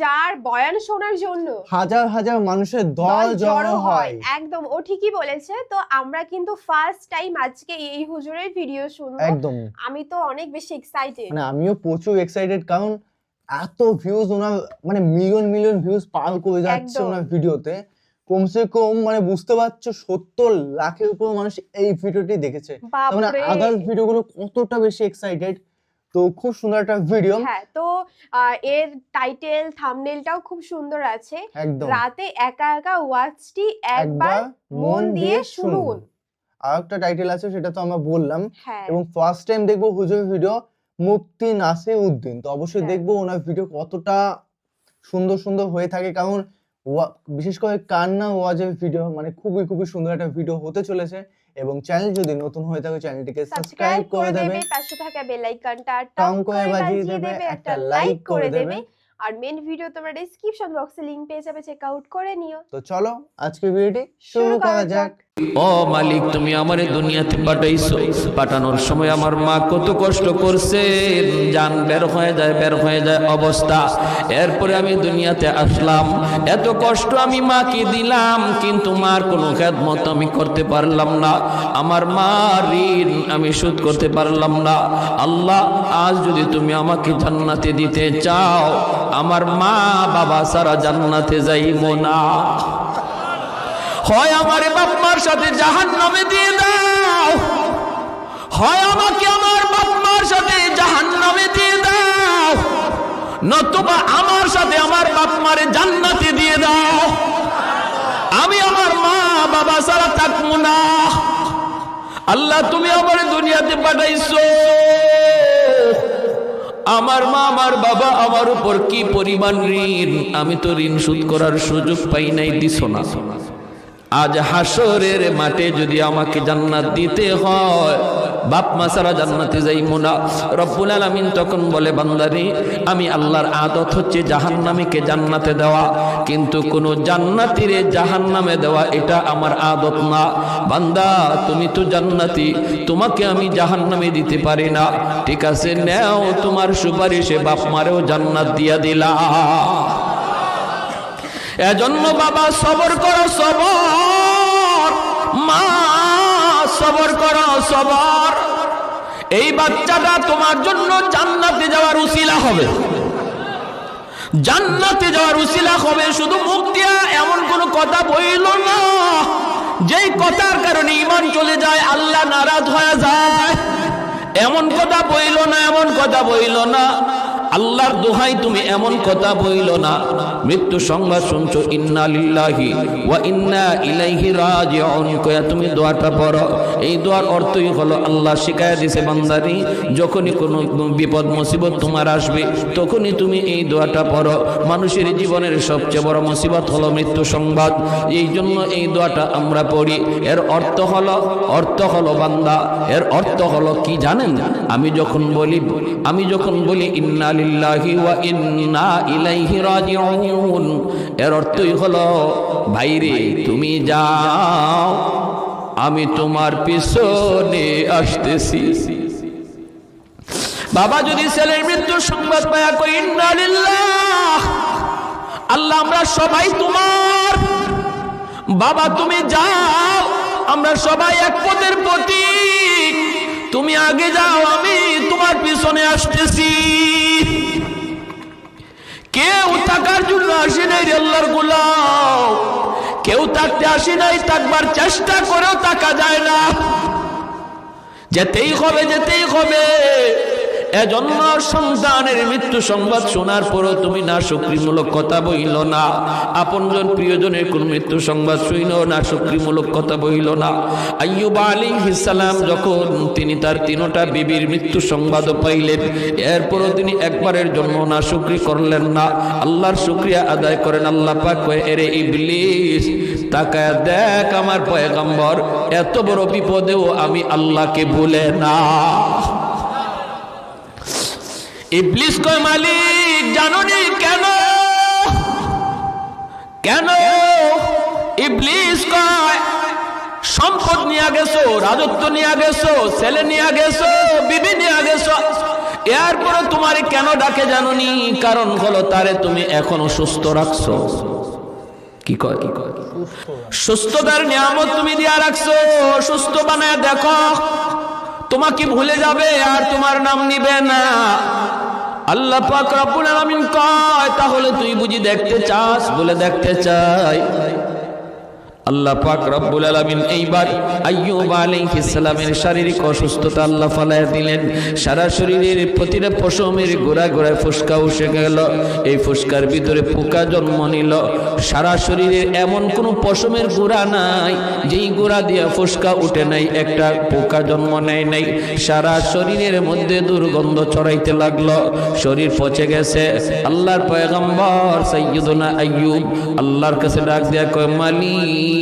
যার বয়ান শোনার জন্য হাজার হাজার মানুষের দল জড়ো হয়। একদম ও ঠিকই বলেছে। তো আমরা কিন্তু ফার্স্ট টাইম আজকে এই হুজুরের ভিডিও শুনব। একদম। আমি তো অনেক বেশি এক্সাইটেড মানে আমিও প্রচুর এক্সাইটেড কারণ এত ভিউজ ওনার মানে মিলিয়ন মিলিয়ন ভিউজ পার করে যাচ্ছে ওনার ভিডিওতে কমসে কম মানে বুঝতে পারছ সত্তর লাখের উপর মানুষ এই ভিডিওটি দেখেছে। মানে বাপরে আদার ভিডিওগুলো কতটা বেশি এক্সাইটেড তো খুব সুন্দর একটা ভিডিও হ্যাঁ তো এর টাইটেল থাম্বনেলটাও খুব সুন্দর আছে। রাতে একা একা ওয়াচটি একবার মন দিয়ে শুনুন। আর একটা টাইটেল আছে সেটা তো আমরা বললাম। হ্যাঁ। এবং ফার্স্ট টাইম দেখব হুজুর ভিডিও মুফতি নাসির উদ্দিন। তো অবশ্যই হ্যাঁ। দেখব ওনার ভিডিও কতটা সুন্দর সুন্দর হয়ে থাকে। কারণ বিশেষ করে কান্না ওয়াজের ভিডিও মানে খুবই খুবই সুন্দর একটা ভিডিও হতে চলেছে। এবং চ্যানেল যদি নতুন হয়ে থাকে চ্যানেলটিকে সাবস্ক্রাইব করে দেবে। পাশে থাকা বেল আইকনটা টং করে বাজিয়ে দেবে একটা লাইক করে দেবে। আর মেন ভিডিও তোমরা ডেসক্রিপশন বক্সে লিংক পেয়ে যাবে চেক আউট করে নিও। তো চলো আজকের ভিডিওটি শুরু করা যাক। ও মালিক, তুমি আমার দুনিয়াতে পাঠাইছো। পাঠানোর সময় আমার মা কত কষ্ট করছে। জান বের হয়ে যায়, বের হয়ে যায় অবস্থা। এরপরে আমি দুনিয়াতে আসলাম। এত কষ্ট আমি মাকে দিলাম, কিন্তু মার কোনো খেদমত আমি করতে পারলাম না। আমার মা ঋণ আমি শোধ করতে পারলাম না। আল্লাহ, আজ যদি তুমি আমাকে জান্নাতে দিতে চাও, আমার মা বাবা সারা জান্নাতে যাইব না। হয় আমার বাপ মার সাথে জাহান নামে দিয়ে দাও। হয় আমাকে আমার বাপ মার সাথে জাহান নামে দিয়ে দাও। নতুবা আমার সাথে আমার বাপ মারে জান্নাতে দিয়ে দাও। আমি আমার মা, বাবা সারা থাকব না। আল্লাহ, তুমি আমার দুনিয়াতে পাঠাইছো। আমার মা, আমার বাবা আমার উপর কি পরিমাণ ঋণ? আমি তো ঋণ শোধ করার সুযোগ পাই নাই, দিছ না। আজ হাসরের মাঠে যদি আমাকে জান্নাত দিতে হয়, বাপ মা সারা জান্নাতে যাই মোনা রব্বুল আলামিন তখন বলে, বান্দারে, আমি আল্লাহর আদত হচ্ছে জাহান্নামীকে জান্নাতে দেওয়া। কিন্তু কোন জান্নাতিরে জাহান্নামে দেওয়া, এটা আমার আদত না। বান্দা, তুমি তো জান্নাতি, তোমাকে আমি জাহান্নামে দিতে পারি না। ঠিক আছে, নেও তোমার সুপারিশে বাপ মারেও জান্নাত দিয়া দিলা এজন্য বাবা সবর করো, সবর। মা, সবর করো, সবর। এই বাচ্চাটা তোমার জন্য জান্নাতে যাওয়ার উসিলা হবে। জান্নাতে যাওয়ার উসিলা হবে, শুধু মুখ দিয়া এমন কোন কথা বইল না। যেই কথার কারণে ইমান চলে যায়, আল্লাহ নারাজ হয়ে যায়। এমন কথা বইল না, এমন কথা বইল না। আল্লাহর দোহাই তুমি এমন কথা বইল না। মৃত্যু সংবাদ শুনছো, ইন্না লিল্লাহি ওয়া ইন্না ইলাইহি রাজিউন। কয়া তুমি দোয়াটা পড়ো। এই দোয়ার অর্থই হলো আল্লাহ শিখায় দিছে বান্দারি, যখনই কোনো বিপদ, মুসিবত তোমার আসবে, তখনই তুমি এই দোয়াটা পড়ো। মানুষের জীবনের সবচেয়ে বড় মুসিবত হলো মৃত্যু সংবাদ। এই জন্য এই দোয়াটা আমরা পড়ি। এর অর্থ হলো অর্থ হলো বান্দা। এর অর্থ হলো কি জানেন? আমি যখন বলি, আমি যখন বলি, ইন্না এর অর্থই হলো, ভাইরে, তুমি যাও, আমি তোমার পিছনে আসতেছি। বাবা, যদি ছেলের মৃত্যুর সংবাদ পায়া কই ইন্না আল্লাহ, আমরা সবাই তোমার। বাবা, তুমি যাও, আমরা সবাই এক পথের প্রতীক। তুমি আগে যাও, আমি তোমার পিছনে আসতেছি। কেউ থাকার জন্য আসি নাই আল্লাহর গোলাম। কেউ থাকতে আসি নাই, থাকবার চেষ্টা করেও থাকা যায় না। যেতেই হবে যেতেই হবে। এজন্য সন্তানের মৃত্যু সংবাদ শোনার পরও তুমি না সক্রিয়মূলক কথা বইল না। আপনজন প্রিয়জনের কোন মৃত্যু সংবাদ শুইল না সক্রিয়মূলক কথা বইল না। আইয়ুব আলী সালাম যখন তিনি তার তিনোটা বিবির মৃত্যু সংবাদও পাইলেন, এরপরও তিনি একবারের জন্য না শুক্রি করলেন না। আল্লাহর শুক্রিয়া আদায় করেন আল্লাহ পাক এরে ইবলিস, তাকায় দেখ আমার পয়গম্বর, এত বড় বিপদেও আমি আল্লাহকে ভুলে না। ইবলিস কয়, মালিক জানো নি কেন? কেন? ইবলিস কয়, সম্পদ নিয়ে গেছো, রাজত্ব নিয়ে গেছো, ছেলে নিয়ে গেছো, বিবি নিয়ে গেছো। এরপরে তোমারে কেন ডাকে জানুনি? কারণ হলো তারে তুমি এখনও সুস্থ রাখছো। কি কয়? কি কয় সুস্থতার নিয়ামত তুমি দিয়া রাখছো। সুস্থ বানায় দেখো। তোমাকে ভুলে যাবে আর তোমার নাম নিবে না। আল্লাহ পাক রব্বুল আলামিন কয় তাহলে তুই বুঝি দেখতে চাস? বলে দেখতে চাই। আল্লাহ পাক রব্বুল আলামিন এইবার আইয়ুব আলাইহিস সালামের শারীরিক অসুস্থতা আল্লাহ ফালায় দিলেন। সারা শরীরের প্রতিটা পশমের গোড়া গোড়ায় ফুসকা উঠে গেল। এই ফুসকার ভিতরে পোকা জন্ম নিল। সারা শরীরের এমন কোনো পশমের গোড়া নাই, যেই গোড়া দিয়ে ফুসকা উঠে নাই, একটা পোকা জন্ম নেয় নাই। সারা শরীরের মধ্যে দুর্গন্ধ ছড়াইতে লাগল। শরীর পচে গেছে। আল্লাহর পয়গম্বর সৈয়দনা আইয়ুব আল্লাহর কাছে ডাক দেয়া কয়, মালিক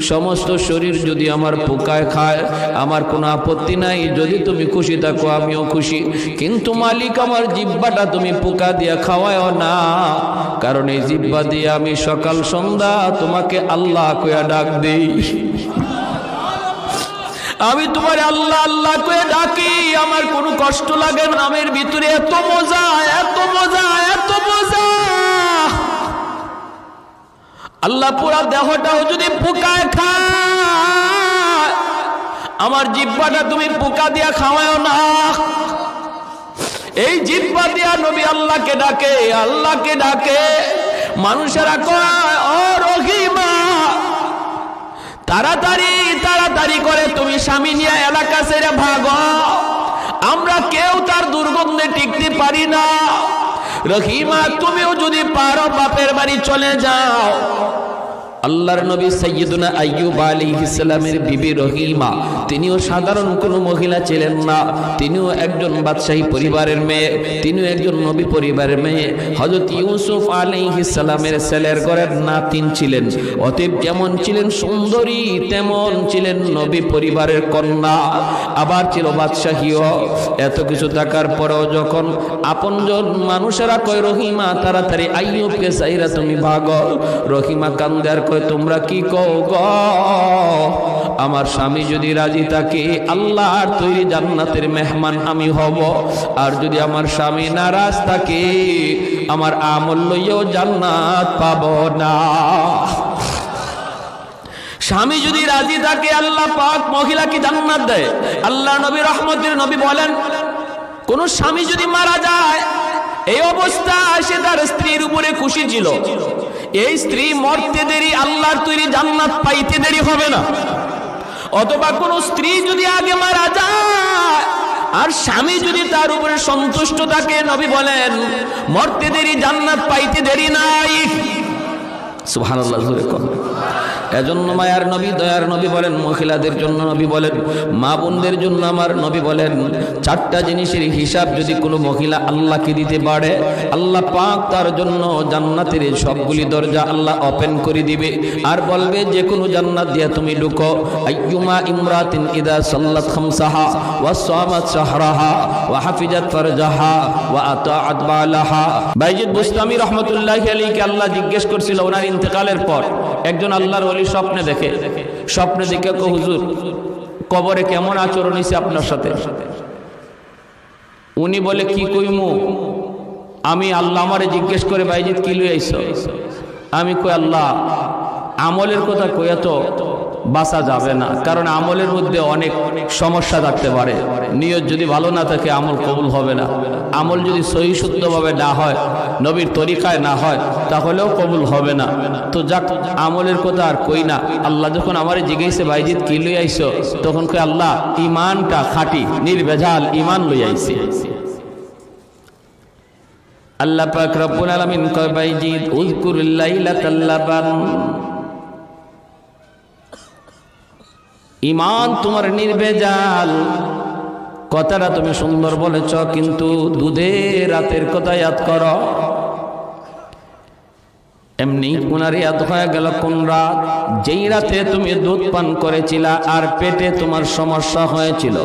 সমস্ত শরীর যদি আমার পোকায় খায়, আমার কোনো আপত্তি নাই। যদি তুমি খুশি থাকো, আমিও খুশি। কিন্তু মালিক, আমার জিব্বাটা তুমি পোকা দিয়া খাওয়ায় না। কারণ এই জিব্বা দিয়ে আমি সকাল সন্ধ্যা তোমাকে আল্লাহ কয়া ডাক দেই। আমি তোমার আল্লাহ আল্লাহ করে ডাকি। আমার কোনো কষ্ট লাগে নামের ভিতরে এত মজা এত মজা, এত আল্লাহ পুরা দেহটাও যদি পোকায় খায়, আমার জিব্বাটা তুমি পোকা দিয়া খাওয়াও না। এই জিব্বা দিয়া নবী আল্লাহকে ডাকে আল্লাহকে ডাকে। মানুষেরা কয়, ও রহিমা, তাড়াতাড়ি তাড়াতাড়ি করে তুমি স্বামী নিয়ে এলাকা ছেড়ে ভাগ। আমরা কেউ তার দুর্গন্ধে টিকতে পারি না। রহিমা তুমিও যদি পারো বাপের বাড়ি চলে যাও। আল্লাহর নবী সৈয়দুনা আইয়ুব আলাইহিস সালামের বিবি রহিমা, তিনিও সাধারণ কোনো মহিলা ছিলেন না। তিনিও একজন বাদশাহী পরিবারের মেয়ে, তিনিও একজন নবী পরিবারের মেয়ে। হযরত ইউসুফ আলাইহিস সালামের ছেলের ঘরের নাতিন ছিলেন। অতএব যেমন ছিলেন সুন্দরী, তেমন ছিলেন নবী পরিবারের কন্যা। আবার ছিল বাদশাহীও। এত কিছু থাকার পরেও যখন আপনজন মানুষেরা কয়, রহিমা, তাড়াতাড়ি আইয়ুবকে চাইরা তুমি ভাগো। রহিমা কান্দার তোমরা কি কও গ? আমার স্বামী যদি রাজি থাকে, আল্লাহর তৈরি জান্নাতের মেহমান আমি হব। আর যদি আমার স্বামী নারাজ থাকে, আমার আমল লইয়াও জান্নাত পাব না। স্বামী যদি রাজি থাকে, আল্লাহ পাক মহিলাকে জান্নাত দেয়। আল্লাহ নবী রহমতের নবী বলেন, কোন স্বামী যদি মারা যায়, এই অবস্থা সে তার স্ত্রীর উপরে খুশি ছিল। এই স্ত্রী মরতে দেরি, আল্লাহর তৈরি জান্নাত পাইতে দেরি হবে না। অথবা কোন স্ত্রী যদি আগে মারা যায়, আর স্বামী যদি তার উপরে সন্তুষ্ট থাকে, নবী বলেন, মরতে দেরি, জান্নাত পাইতে দেরি নাই। জোরে এজন্য মায়ার নবী, দয়ার নবী বলেন, মহিলাদের জন্য নবী বলেন, মা বোনদের জন্য আমার নবী বলেন, চারটা জিনিসের হিসাব যদি কোনো মহিলা আল্লাহকে দিতে পারে, আল্লাহ পাক তার জন্য জান্নাতের সবগুলি দরজা আল্লাহ ওপেন করে দিবে। আর বলবে যে কোনো জান্নাত দিয়া তুমি ঢুকো, আইয়ুমা ইমরাতিন ইদা সাল্লাত খামসাহা, ওয়া সামাত শাহরাহা, ওয়া হাফিজাত ফারজাহা, ওয়া আতাআত বালাহা। বাইজিদ বুস্তামি রহমাতুল্লাহি আলাইহি আল্লাহ জিজ্ঞেস করছিল, ওনার ইন্তেকালের পর একজন আল্লাহর ওলি স্বপ্নে দেখে স্বপ্নে দেখে কো, হুজুর, কবরে কেমন আচরণ হয়েছে আপনার সাথে? উনি বলে, কি কইমু? আমি আল্লাহ আমারে জিজ্ঞেস করে বাইজিৎ কি লই আইছ? আমি কই, আল্লাহ, আমলের কথা কইয়া তো বাঁচা যাবে না। কারণ আমলের মধ্যে অনেক সমস্যা থাকতে পারে। নিয়ত যদি ভালো না থাকে, আমল কবুল হবে না। আমল যদি সহি শুদ্ধভাবে না হয়, নবীর তরিকায় না হয়, তাহলেও কবুল হবে না। তো যাক, আমলের কথা আর কই না। আল্লাহ যখন আমার জিজ্ঞেসে বাইজিৎ কি লই আইস তখন কই আল্লাহ ইমানটা খাটি, নির্ভেজাল ইমান লই আইছে। আল্লাহ পাক রব্বুল আলামিন কয় বাইজিৎ উযকুরুল লাইলাতাল ইমান তোমার নির্বেজাল। কথাটা তুমি সুন্দর বলেছ, কিন্তু দুধে রাতের কথা ইয়াদ কর। এমনি উনার ইয়াদ হয়ে গেল কোন রাত? যেই রাতে তুমি দুধ পান করেছিলা আর পেটে তোমার সমস্যা হয়েছিল।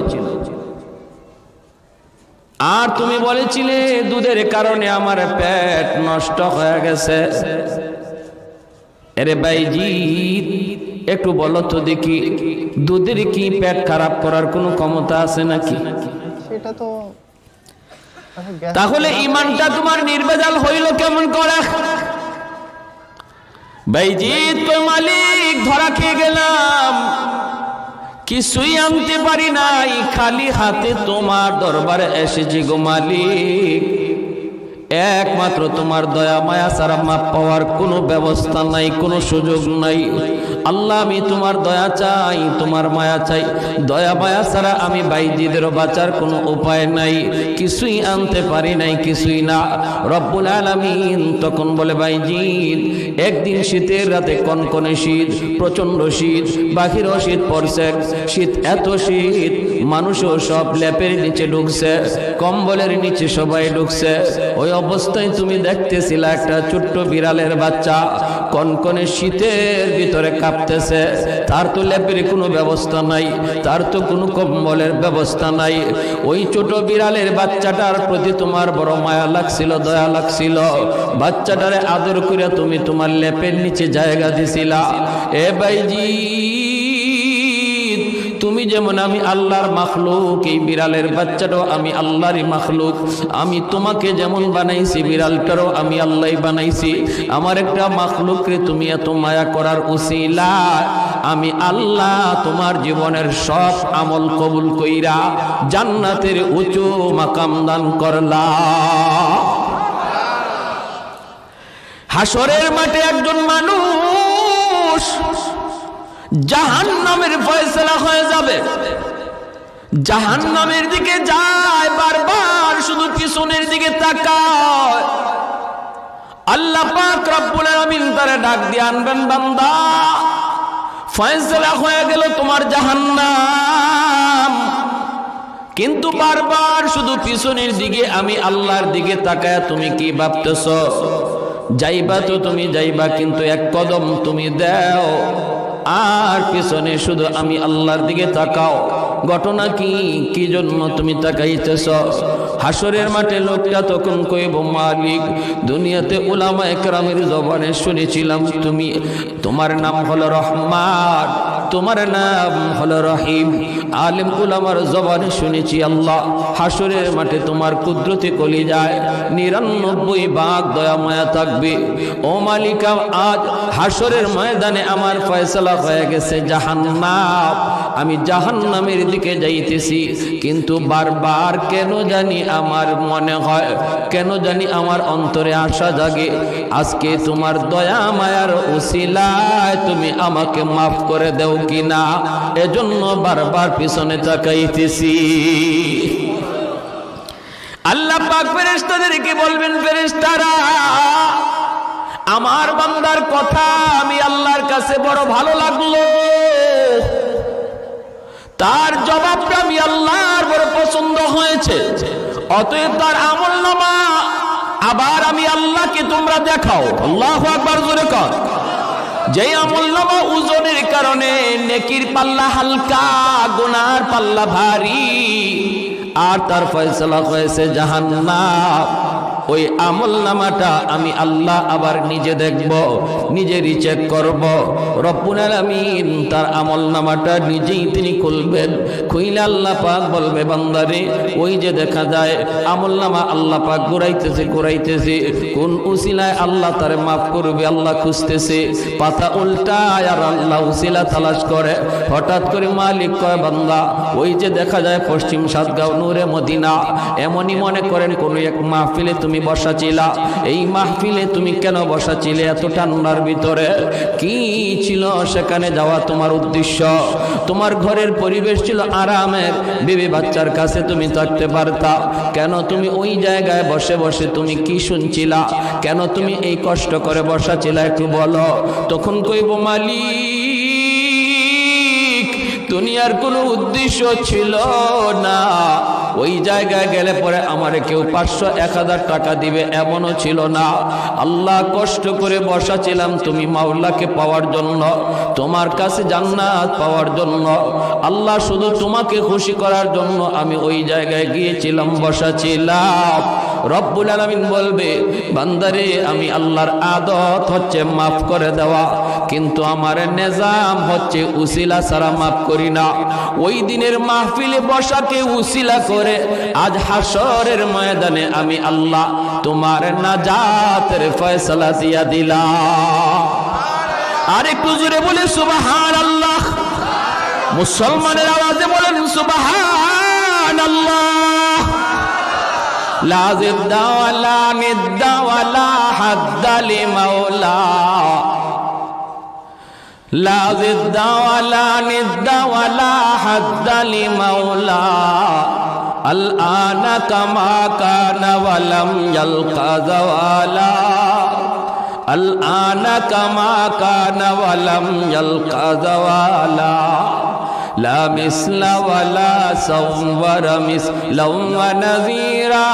আর তুমি বলেছিলে, দুধের কারণে আমার পেট নষ্ট হয়ে গেছে। এরে বাইজি একটু বলো তো দেখি দুধের কি পেট খারাপ করার কোনো ক্ষমতা আছে নাকি? এটা তো তাহলে ইমানটা তোমার নির্বেজাল হইল কেমন করা? তো মালিক ধরা খেয়ে গেলাম। কিছুই আনতে পারি নাই খালি হাতে তোমার দরবারে এসেছি গো মালিক। একমাত্র তোমার দয়া মায়া ছাড়া মাপ পাওয়ার কোনো ব্যবস্থা নাই কোনো সুযোগ নাই। আল্লাহ, আমি তোমার দয়া চাই, তোমার মায়া চাই। দয়া মায়া ছাড়া আমি বাইজিদেরও বাঁচার কোনো উপায় নাই। কিছুই আনতে পারি নাই, কিছুই না। রব্বুল আলামিন তখন বলে, বাইজিদ, একদিন শীতের রাতে কনকনে শীত প্রচণ্ড শীত, বাহিরও শীত পড়ছে। শীত এত শীত, মানুষও সব ল্যাপের নিচে ঢুকছে, কম্বলের নিচে সবাই ঢুকছে। ওই অবস্থায় তুমি দেখতেছিলা একটা ছোট্ট বিড়ালের বাচ্চা কনকনে শীতের ভিতরে কাঁপতেছে। তার তো ল্যাপের কোনো ব্যবস্থা নাই, তার তো কোনো কম্বলের ব্যবস্থা নাই। ওই ছোট বিড়ালের বাচ্চাটার প্রতি তোমার বড় মায়া লাগছিল, দয়া লাগছিল। বাচ্চাটারে আদর করে তুমি তোমার লেপের নিচে জায়গা দিছিলা। এ বাইজি তুমি যেমন আমি আল্লাহর মাখলুক, এই বিড়ালের বাচ্চাটাও আমি আল্লাহরই মাখলুক। আমি তোমাকে যেমন বানাইছি, বিড়ালটারও আমি আল্লাহই বানাইছি। আমার একটা মাখলুকরে তুমি এত মায়া করার উসিলা। আমি আল্লাহ তোমার জীবনের সব আমল কবুল কইরা জান্নাতের উঁচু মাকাম দান করলা হাসরের মাঠে একজন মানুষ জাহান নামের ফয়সলা হয়ে যাবে। জাহান নামের দিকে যায় বারবার, শুধু পিছনের দিকে তাকায়। আল্লাহ পাক রব্বুল আলামিন তারে ডাক দিয়ে আনবেন, বান্দা, ফয়সলা হয়ে গেল তোমার জাহান্নাম। কিন্তু বারবার শুধু পিছনের দিকে আমি আল্লাহর দিকে তাকায় তুমি কি ভাবতেছ? যাইবা তো তুমি যাইবা, কিন্তু এক কদম তুমি দাও। আর পিছনে শুধু আমি আল্লাহর দিকে তাকাও। ঘটনা কি? কি জন্য তুমি তাকাইতেছ? হাসরের মাঠে লোকটা তখন কইব মালিক, দুনিয়াতে উলামা একরামের জবানে শুনেছিলাম তুমি। তোমার নাম হলো রহমান। তোমার নাম হল রহিম। আলেম আমার জবান শুনেছি, আল্লাহ, হাসরের মাঠে তোমার কুদরতি কলি যায় নিরানব্বই বাঘ দয়াময়া থাকবে। ও মালিকা, আজ হাসরের ময়দানে আমার ফয়সলা হয়ে গেছে জাহান্নাম। আমি জাহান নামের দিকে যাইতেছি। কিন্তু বারবার কেন জানি আমার মনে হয়, কেন জানি আমার অন্তরে আশা জাগে। আজকে তোমার দয়া মায়ার উসিলায় তুমি আমাকে মাফ করে দেও কিনা? এজন্য বারবার পিছনে তাকাইতেছি। আল্লাহ পাক ফেরেশতাদেরকে বলবেন, ফেরেশতারা, আমার বান্দার কথা আমি আল্লাহর কাছে বড় ভালো লাগল। তার জবাবটা আমি আল্লাহর বড় পছন্দ হয়েছে। অতএব তার আমল নামা আবার আমি আল্লাহকে তোমরা দেখাও। আল্লাহ আকবার জোরে কর। যে আমল নামা ওজনের কারণে নেকির পাল্লা হালকা, গুনার পাল্লা ভারী, আর তার ফয়সলা হয়েছে জাহান্নাম। ওই আমল নামাটা আমি আল্লাহ আবার নিজে দেখব, নিজেরই চেক করব। রব্বুল আলামিন তার আমল নামাটা নিজেই তিনি খুলবেন। খুইলে আল্লাহ পাক বলবে, বান্দারে, ওই যে দেখা যায়, আমল নামা আল্লাহ পাক ঘুরাইতেছে ঘুরাইতেছে। কোন উসিলায় আল্লাহ তারে মাফ করবে, আল্লাহ খুঁজতেছে। পাতা উল্টায় আর আল্লাহ উসিলা তালাশ করে। হঠাৎ করে মালিক কয়, বান্দা, ওই যে দেখা যায় পশ্চিম সাতগাঁও নূরে মদিনা, এমনই মনে করেন কোন এক মাহফিলে তুমি বসা ছিলা এই মাহফিলে তুমি কেন বসা ছিলে এত ঠান্ডার ভিতরে? কি ছিল সেখানে যাওয়া তোমার উদ্দেশ্য? তোমার ঘরের পরিবেশ ছিল আরামের। বেবি বাচ্চার কাছে তুমি থাকতে পারতা। কেন তুমি ওই জায়গায় বসে বসে তুমি কি শুনছিলা? কেন তুমি এই কষ্ট করে বসা ছিলা একটু বলো? তখন কইব, মালিক দুনিয়ার কোনো উদ্দেশ্য ছিল না। ওই জায়গায় গেলে পরে আমার কেউ পাঁচশো, এক হাজার টাকা দিবে এমনও ছিল না। আল্লাহ কষ্ট করে বসা ছিলাম তুমি মাওলাকে পাওয়ার জন্য, তোমার কাছে জান্নাত পাওয়ার জন্য। আল্লাহ শুধু তোমাকে খুশি করার জন্য আমি ওই জায়গায় গিয়েছিলাম বসা ছিলাম রব্বুল আলামিন বলবে, বান্দারে, আমি আল্লাহর আদত হচ্ছে মাফ করে দেওয়া, কিন্তু আমার নেজাম হচ্ছে উসিলা ছাড়া মাফ করি না। ওই দিনের মাহফিলে বসাকে উসিলা করে, আজ হাসরের ময়দানে আমি আল্লাহ তোমার নাজাতের ফয়সালা দিয়া দিলাম। আর একটু জোরে বলে সুবাহান আল্লাহ মুসলমানের আওয়াজে বলেন সুবাহান আল্লাহ لا ضد ولا ند ولا حد لمولا. لا ضد ولا ند ولا حد لمولا. الآن كما كان ولم يلقى زوالا. الآن كما كان ولم يلقى زوالا. لا مثل ولا صور مثلا ونذيرا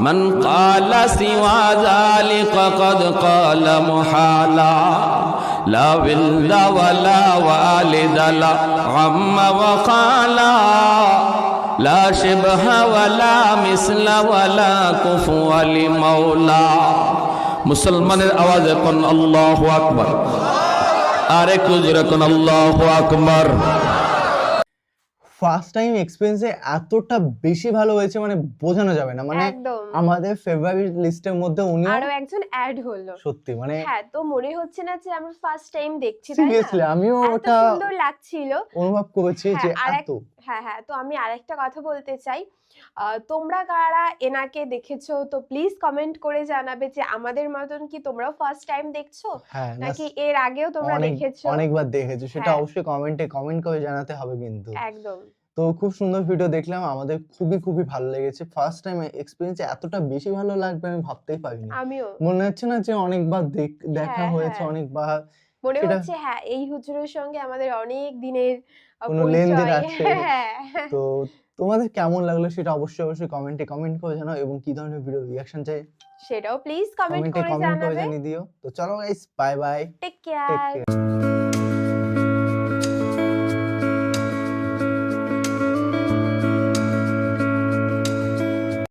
من قال سوى ذلك قد قال محالا لا ولد ولا والد لا عم وقالا لا شبه ولا مثل ولا كفو لمولا মুসলমানের আওয়াজে কোন আল্লাহ আকবর আর একটু জোরে কোন আল্লাহ আকবর। ফার্স্ট টাইম এক্সপিরিয়েন্সে এতটা বেশি ভালো হয়েছে মানে বোঝানো যাবে না। মানে আমাদের ফেভারিট লিস্টের মধ্যে উনি আরও একজন অ্যাড হলো। সত্যি মানে হ্যাঁ তো মনে হচ্ছে না যে আমরা ফার্স্ট টাইম দেখছি সিরিয়াসলি আমিও ওটা সুন্দর লাগছিল। অনুভব করেছি যে হ্যাঁ, এত। হ্যাঁ হ্যাঁ তো আমি আরেকটা কথা বলতে চাই। তোমরা কারা? এনাকে দেখেছ? তো প্লিজ কমেন্ট করে জানাবে যে আমাদের মতন কি তোমরাও ফার্স্ট টাইম দেখছ? হ্যাঁ নাকি এর আগেও তোমরা দেখেছ? অনেকবার দেখেছ। সেটা হ্যাঁ। অবশ্যই কমেন্টে কমেন্ট করে জানাতে হবে কিন্তু। একদম। তো খুব সুন্দর ভিডিও দেখলাম। আমাদের খুবই খুবই ভালো লেগেছে। ফার্স্ট টাইম এক্সপিরিয়েন্স এতটা বেশি ভালো লাগবে আমি ভাবতেই পারিনি। আমিও। মনে হচ্ছে না যে অনেকবার দেখ- হ্যাঁ, হয়েছে হ্যাঁ। অনেকবার। মনে হচ্ছে হ্যাঁ এই হুজুরের সঙ্গে আমাদের অনেক দিনের কোনো লেনদেন আছে। তো তোমাদের কেমন লাগল সেটা অবশ্যই অবশ্যই কমেন্টে কমেন্ট করে জানাও এবং কি ধরনের ভিডিও রিয়াকশন চাই? সেটাও প্লিজ কমেন্ট করে কমেন্ট করে জানাবে। জানিয়ে দিও। তো চলো guys bye bye take care